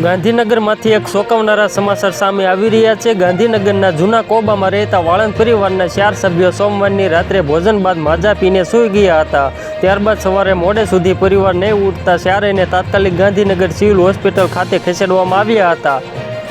ગાંધીનગરમાંથી એક શોકવનારા સમાચાર સામે આવી રહ્યા છે. ગાંધીનગરના જૂના કોબામાં રહેતા વાળંદ પરિવારના ચાર સભ્યો સોમવારની રાત્રે ભોજન બાદ માજા પીને સૂઈ ગયા હતા. ત્યારબાદ સવારે મોડે સુધી પરિવાર નહીં ઉઠતા ચારેયને તાત્કાલિક ગાંધીનગર સિવિલ હોસ્પિટલ ખાતે ખસેડવામાં આવ્યા હતા.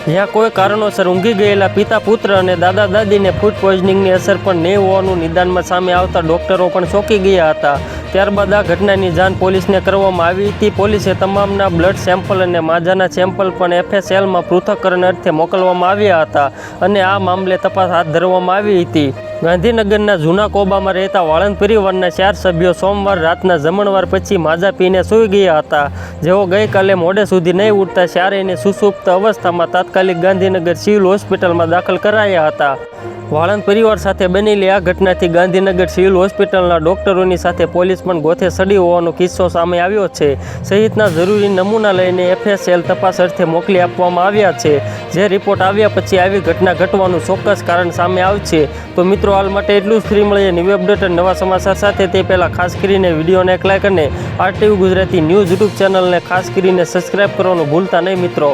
જ્યાં કોઈ કારણોસર ઊંઘી ગયેલા પિતા, પુત્ર અને દાદા, દાદીને ફૂડ પોઈઝનિંગની અસર પણ નહીં હોવાનું નિદાનમાં સામે આવતા ડોક્ટરો પણ ચોંકી ગયા હતા. ત્યારબાદ આ ઘટનાની જાણ પોલીસને કરવામાં આવી હતી. પોલીસે તમામના બ્લડ સેમ્પલ અને માજાના સેમ્પલ પણ એફએસએલમાં પૃથ્થકરણ અર્થે મોકલવામાં આવ્યા હતા અને આ મામલે તપાસ હાથ ધરવામાં આવી હતી. ગાંધીનગરના જૂના કોબામાં રહેતા વાળંદ પરિવારના ચાર સભ્યો સોમવાર રાતના જમણવાર પછી માજા પીને સૂઈ ગયા હતા. જેઓ ગઈકાલે મોડે સુધી નહીં ઉઠતા ચારેયને સુસુપ્ત અવસ્થામાં તાત્કાલિક ગાંધીનગર સિવિલ હોસ્પિટલમાં દાખલ કરાયા હતા. વાળંદ પરિવાર સાથે બનેલી આ ઘટનાથી ગાંધીનગર સિવિલ હોસ્પિટલના ડોક્ટરોની સાથે પોલીસ પણ ગોથે સડી હોવાનો કિસ્સો સામે આવ્યો છે. સહિતના જરૂરી નમૂના લઈને એફએસએલ તપાસ અર્થે મોકલી આપવામાં આવ્યા છે. જે રિપોર્ટ આવ્યા પછી આવી ઘટના ઘટવાનું ચોક્કસ કારણ સામે આવશે તો મિત્રો, હાલ માટે એટલું જ. ફ્રી મળીએ ન્યૂ અપડેટ અને નવા સમાચાર સાથે. તે પહેલાં ખાસ કરીને વિડીયોને એક લાઇક અને આરટીવી ગુજરાતી ન્યૂઝ યુટ્યુબ ચેનલને ખાસ કરીને સબસ્ક્રાઇબ કરવાનું ભૂલતા નહીં મિત્રો.